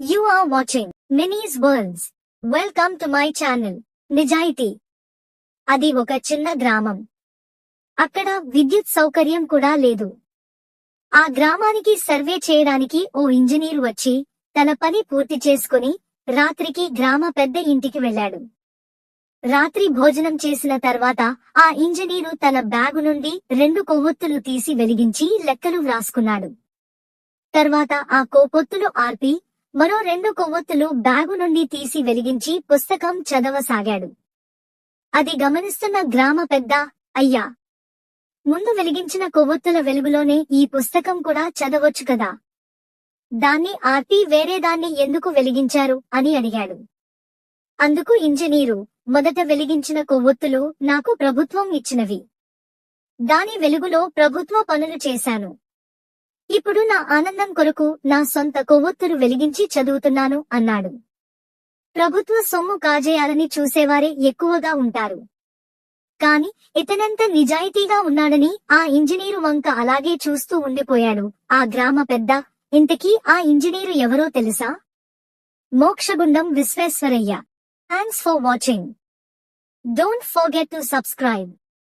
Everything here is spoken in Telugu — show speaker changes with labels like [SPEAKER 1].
[SPEAKER 1] You are watching minis worlds welcome to my channel నిజాయితీ అది ఒక చిన్న గ్రామం. అక్కడ విద్యుత్ సౌకర్యం కూడా లేదు. ఆ గ్రామానికి సర్వే చేయడానికి ఓ ఇంజనీర్ వచ్చి తన పని పూర్తి చేసుకుని రాత్రికి గ్రామ పెద్ద ఇంటికి వెళ్ళాడు. రాత్రి భోజనం చేసిన తర్వాత ఆ ఇంజనీరు తన బ్యాగు నుండి రెండు కొవ్వొత్తులు తీసి వెలిగించి లెక్కలు వ్రాసుకున్నాడు. తర్వాత ఆ కొవ్వొత్తులు ఆర్పి మరో రెండు కొవ్వొత్తులు బ్యాగు నుండి తీసి వెలిగించి పుస్తకం చదవసాగాడు. అది గమనిస్తున్న గ్రామ పెద్ద అయ్యా! ముందు వెలిగించిన కొవ్వొత్తుల వెలుగులోనే ఈ పుస్తకం కూడా చదవచ్చు కదా? దాన్ని ఆర్పి వేరేదాన్ని ఎందుకు వెలిగించారు? అని అడిగాడు. అందుకు ఇంజనీరు మొదట వెలిగించిన కొవ్వొత్తులు నాకు ప్రభుత్వం ఇచ్చినవి. దాని వెలుగులో ప్రభుత్వ పనులు చేశాను. ఇప్పుడు నా ఆనందం కొరకు నా సొంత కొవ్వొత్తులు వెలిగించి చదువుతున్నాను అన్నాడు. ప్రభుత్వ సొమ్ము కాజేయాలని చూసేవారే ఎక్కువగా ఉంటారు. కాని ఇతనంత నిజాయితీగా ఉన్నాడని ఆ ఇంజనీరు వంక అలాగే చూస్తూ ఉండిపోయాడు. ఆ గ్రామ పెద్ద ఇంతకీ ఆ ఇంజనీరు ఎవరో తెలుసా? Mokshagundam Visvesvaraya. Thanks for watching don't forget to subscribe